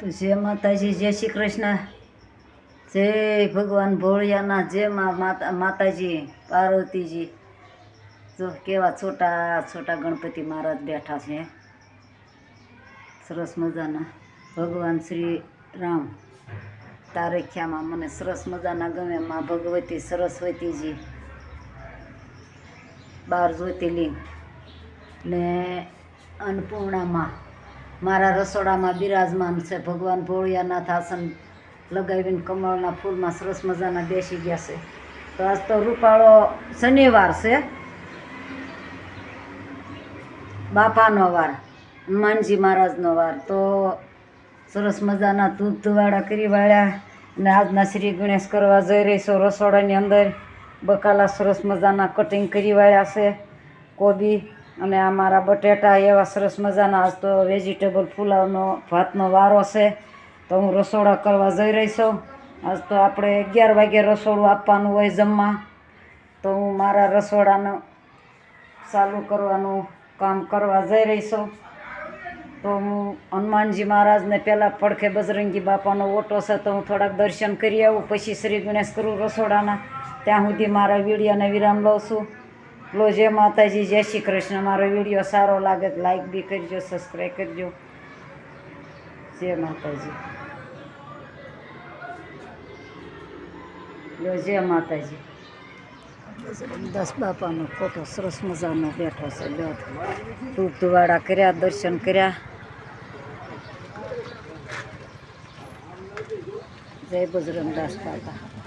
તો જય માતાજી, જય શ્રી કૃષ્ણ. જય ભગવાન ભોળિયાના, જય માતા માતાજી, પાર્વતીજી. જો કેવા છોટા છોટા ગણપતિ મહારાજ બેઠા છે. સરસ મજાના. ભગવાન શ્રી રામ. તારખ્યામાં મને સરસ મજાના ગમે માં ભગવતી, સરસ્વતીજી. બાર જ્યોતિર્લિંગ. ને અન્નપૂર્ણામાં મારા રસોડામાં બિરાજમાન છે. ભગવાન ભોળિયાનાથ આસન લગાવીને કમળના ફૂલમાં સરસ મજાના બેસી ગયા છે. તો આજ તો રૂપાળો શનિવાર છે. બાપાનો વાર, હનુમાનજી મહારાજનો વાર. તો સરસ મજાના ધૂપ ધુવાડા કરી વાળ્યા અને આજના શ્રી ગણેશ કરવા જઈ રહી છો રસોડાની અંદર. બકાલા સરસ મજાના કટિંગ કરી વાળ્યા છે. કોબી અને આ મારા બટેટા એવા સરસ મજાના આજ તો વેજીટેબલ પુલાવનો ભાતનો વારો છે. તો હું રસોડા કરવા જઈ રહી છું. આજ તો આપણે અગિયાર વાગે રસોડું આપવાનું હોય જમવા. તો હું મારા રસોડાનું ચાલુ કરવાનું કામ કરવા જઈ રહી છું. તો હું હનુમાનજી મહારાજને પહેલાં પડખે બજરંગી બાપાનો ઓટો છે તો હું થોડાક દર્શન કરી આવું. પછી શ્રી ગણેશ કરું રસોડાના. ત્યાં સુધી મારા વીડિયાને વિરામ લઉં છું. લો જય માતાજી, જય શ્રી કૃષ્ણ. મારો વીડિયો સારો લાગે તો લાઈક બી કરજો સબસ્ક્રાઈબ કરજો. જય માતાજી. લો જય માતાજી. દસ બાપાનો ફોટો સરસ મજાનો બેઠો છે. લો ધૂપ ધુવાડા કર્યા, દર્શન કર્યા. જય બજરંગદાસ બાપા.